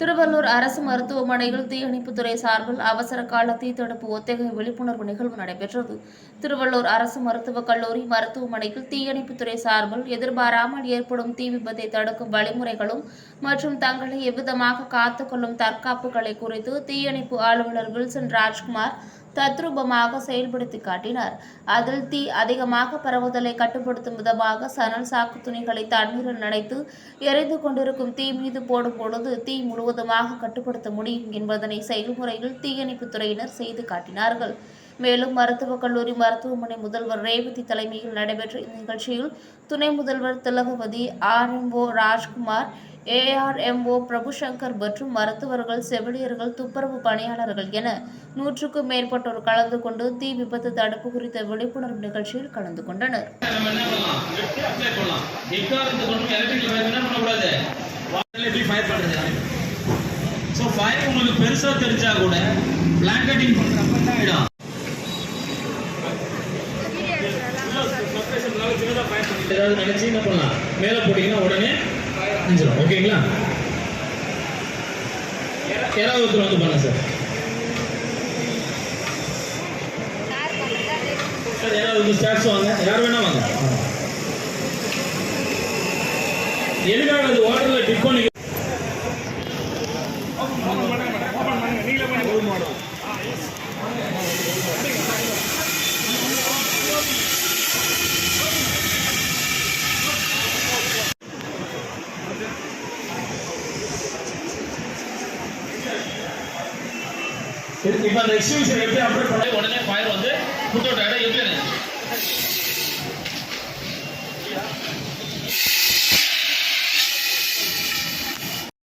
திருவள்ளூர் அரசு மருத்துவமனையில் தீயணைப்புத்துறை சார்பில் அவசர கால தீத்தடுப்பு ஒத்திகை விழிப்புணர்வு நிகழ்வு நடைபெற்றது. திருவள்ளூர் அரசு மருத்துவக் கல்லூரி மருத்துவமனையில் தீயணைப்புத்துறை சார்பில் எதிர்பாராமல் ஏற்படும் தீ விபத்தை தடுக்கும் வழிமுறைகளும் மற்றும் தங்களை எவ்விதமாக காத்துக்கொள்ளும் தற்காப்புகளை குறித்து தீயணைப்பு அலுவலர் வில்சன் ராஜ்குமார் தத்ரூபமாக செயல்படுத்தி காட்டினார். அதில் தீ அதிகமாக பரவுதலை கட்டுப்படுத்தும் விதமாக சணல் சாக்கு துணிகளை தண்ணீரில் நனைத்து எரிந்து கொண்டிருக்கும் தீ மீது போடும் பொழுது தீ முழுவதுமாக கட்டுப்படுத்த முடியும் என்பதனை செயல்முறையில் தீயணைப்புத்துறையினர் செய்து காட்டினார்கள். மேலும் மருத்துவக் கல்லூரி மருத்துவமனை முதல்வர் ரேவதி தலைமையில் நடைபெற்ற இந்த நிகழ்ச்சியில் துணை முதல்வர் திலகவதி ஆர்எம்ஓ ராஜ்குமார் ஏஆர்எம்ஓ பிரபுசங்கர் மற்றும் மருத்துவர்கள் செவிலியர்கள் துப்புரவு பணியாளர்கள் என நூற்றுக்கும் மேற்பட்டோர் கலந்து கொண்டு தீ விபத்து தடுப்பு குறித்த விழிப்புணர்வு நிகழ்ச்சியில் கலந்து கொண்டனர். பெருசா தெரிஞ்சா கூட பண்ணலாம் எக்காரணத்துக்கு கொண்டு எலக்ட்ரிக்கல் ஃபயர் என்ன பண்ணக்கூடாது வாட்டர்ல எப்படி ஃபயர் பண்றது ஸோ ஃபயர் உங்களுக்கு பெருசா தெரிஞ்சா கூட பிளாங்கெட்டிங் பண்றப்ப என்ன ஆயிடும் ஏதாவது நினைச்சு என்ன பண்ணலாம்? மேல போட்டீங்கன்னா உடனே நினைச்சிடும் ஓகேங்களா? யாராவது ஒருத்தர் வந்து பண்ணலாம் சார். சார் யாராவது வந்து வாங்க. யார் வேணா வாங்க. எதுக்காக அது வாட்டரில் டிப் பண்ணி இப்போ அந்த எக்ஸிபிஷன் எப்படி அப்ளை பண்ணி உடனே ஃபயர் வந்து புத்தோட்ட இடம் எப்படி இருந்துச்சு